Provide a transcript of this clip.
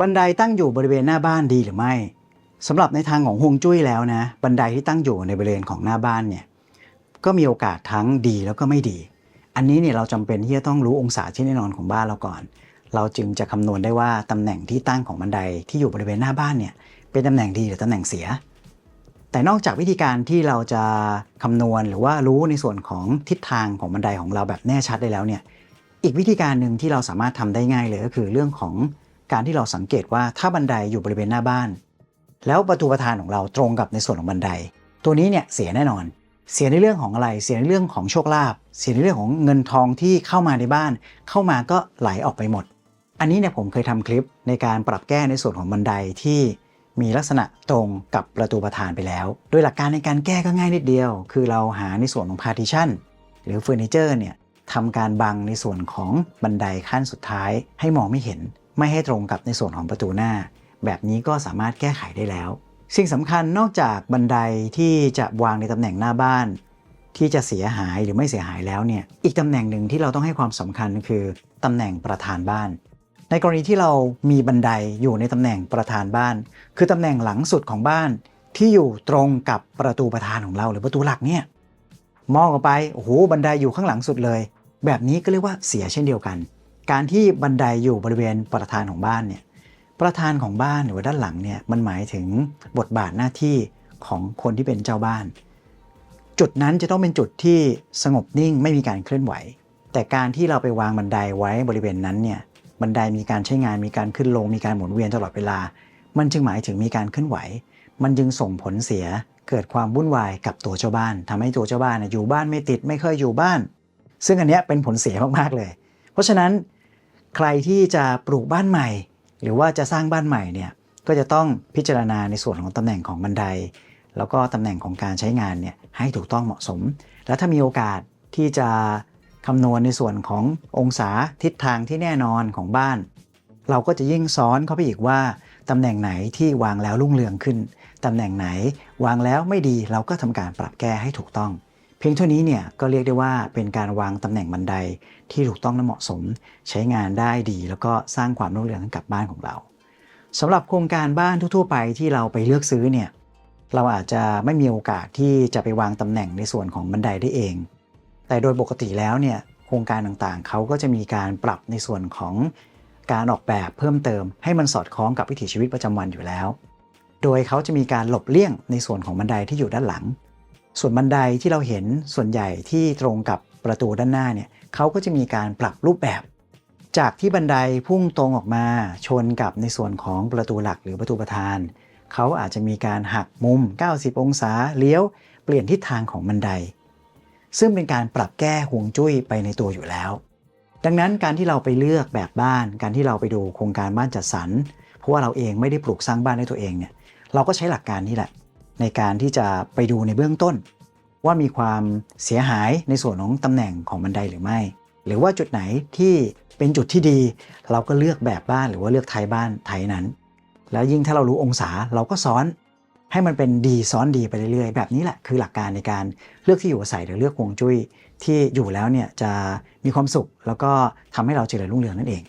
บันไดตั้งอยู่บริเวณหน้าบ้านดีหรือไม่สำหรับในทางของฮวงจุ้ยแล้วนะ บันไดที่ตั้งอยู่ในบริเวณของหน้าบ้านเนี่ยก็มีโอกาสทั้งดีแล้วก็ไม่ดี อันนี้เนี่ยเราจำเป็นที่จะต้องรู้องศาที่แน่นอนของบ้านเราก่อน เราจึงจะคำนวณได้ว่าตำแหน่งที่ตั้งของบันไดที่อยู่บริเวณหน้าบ้านเนี่ยเป็นตำแหน่งดีหรือตำแหน่งเสีย แต่นอกจากวิธีการที่เราจะคำนวณหรือว่ารู้ในส่วนของทิศทางของบันไดของเราแบบแน่ชัดได้แล้วเนี่ยอีกวิธีการหนึ่งที่เราสามารถทำได้ง่ายเลยก็คือเรื่องของ การที่เราสังเกตว่าถ้าบันไดอยู่บริเวณหน้าบ้าน แล้วประตูประธานของเราตรงกับในส่วนของบันได ตัวนี้เนี่ยเสียแน่นอน เสียในเรื่องของอะไร เสียในเรื่องของโชคลาภเสียในเรื่องของเงินทองที่เข้ามาในบ้าน เข้ามาก็ไหลออกไปหมด อันนี้เนี่ยผมเคยทำคลิปในการปรับแก้ในส่วนของบันไดที่มีลักษณะตรงกับประตูประธานไปแล้ว โดยหลักการในการแก้ก็ง่ายนิดเดียว คือเราหาในส่วนของ partition หรือเฟอร์นิเจอร์เนี่ยทำการบังในส่วนของบันไดขั้นสุดท้ายให้มองไม่เห็น ไม่ให้ตรงกับในส่วนของประตูหน้า แบบนี้ก็สามารถแก้ไขได้แล้ว สิ่งสำคัญนอกจากบันไดที่จะวางในตำแหน่งหน้าบ้าน ที่จะเสียหายหรือไม่เสียหายแล้วเนี่ยอีกตำแหน่งหนึ่งที่เราต้องให้ความสำคัญคือตำแหน่งประธานบ้าน ในกรณีที่เรามีบันไดอยู่ในตำแหน่งประธานบ้าน คือตำแหน่งหลังสุดของบ้าน ที่อยู่ตรงกับประตูประธานของเราหรือประตูหลักเนี่ยมองออกไปโอ้โหบันไดอยู่ข้างหลังสุดเลย แบบนี้ก็เรียกว่าเสียเช่นเดียวกัน การที่บันไดอยู่บริเวณประธานของบ้านเนี่ยประธานของบ้านหรือว่าด้านหลังเนี่ยมันหมายถึงบทบาทหน้าที่ของคนที่เป็นเจ้าบ้าน จุดนั้นจะต้องเป็นจุดที่สงบนิ่งไม่มีการเคลื่อนไหว แต่การที่เราไปวางบันไดไว้บริเวณนั้นเนี่ยบันไดมีการใช้งานมีการขึ้นลงมีการหมุนเวียนตลอดเวลา มันจึงหมายถึงมีการเคลื่อนไหว มันจึงส่งผลเสียเกิดความวุ่นวายกับตัวเจ้าบ้านทำให้ตัวเจ้าบ้านน่ะอยู่บ้านไม่ติดไม่เคยอยู่บ้าน ซึ่งอันนี้เป็นผลเสียมากๆเลย เพราะฉะนั้น ใครที่จะปลูกบ้านใหม่ หรือว่าจะสร้างบ้านใหม่เนี่ยก็จะต้องพิจารณาในส่วนของตำแหน่งของบันได แล้วก็ตำแหน่งของการใช้งานเนี่ยให้ถูกต้องเหมาะสม แล้วถ้ามีโอกาสที่จะคำนวณในส่วนขององศาทิศทางที่แน่นอนของบ้าน เราก็จะยิ่งซ้อนเข้าไปอีกว่าตำแหน่งไหนที่วางแล้วรุ่งเรืองขึ้นตำแหน่งไหนวางแล้วไม่ดีเราก็ทำการปรับแก้ให้ถูกต้อง พียงเท่านี้เนี่ยก็เรียกได้ว่าเป็นการวางตำแหน่งบันไดที่ถูกต้องและเหมาะสม ใช้งานได้ดี แล้วก็สร้างความรุ่งเรืองให้กับบ้านของเราสำหรับโครงการบ้านทั่วๆ ไปที่เราไปเลือกซื้อเนี่ยเราอาจจะไม่มีโอกาสที่จะไปวางตำแหน่งในส่วนของบันไดได้เอง แต่โดยปกติแล้วเนี่ยโครงการต่างๆ เขาก็จะมีการปรับในส่วนของการออกแบบเพิ่มเติม ให้มันสอดคล้องกับวิถีชีวิตประจำวันอยู่แล้ว โดยเขาจะมีการหลบเลี่ยงในส่วนของบันไดที่อยู่ด้านหลัง ส่วนบันไดที่เราเห็นส่วนใหญ่ที่ตรงกับประตูด้านหน้าเนี่ยเขาก็จะมีการปรับรูปแบบ จากที่บันไดพุ่งตรงออกมาชนกับในส่วนของประตูหลักหรือประตูประธานเขาอาจจะมีการหักมุม 90 องศาเลี้ยว เปลี่ยนทิศทางของบันได ซึ่งเป็นการปรับแก้ห่วงจุ้ยไปในตัวอยู่แล้ว ดังนั้นการที่เราไปเลือกแบบบ้าน การที่เราไปดูโครงการบ้านจัดสรรเพราะว่าเราเองไม่ได้ปลูกสร้างบ้านด้วยตัวเองเนี่ยเราก็ใช้หลักการนี้แหละ ในการที่จะไปดูในเบื้องต้น ว่ามีความเสียหายในส่วนของตำแหน่งของบันไดหรือไม่ หรือว่าจุดไหนที่เป็นจุดที่ดี เราก็เลือกแบบบ้านหรือว่าเลือกไทยบ้านไทยนั้น แล้วยิ่งถ้าเรารู้องศาเราก็ซ้อนให้มันเป็นดีซ้อนดีไปเรื่อยๆ แบบนี้แหละคือหลักการในการเลือกที่อยู่อาศัยหรือเลือกฮวงจุ้ยที่อยู่แล้วเนี่ยจะมีความสุข แล้วก็ทำให้เราเจริญรุ่งเรืองนั่นเอง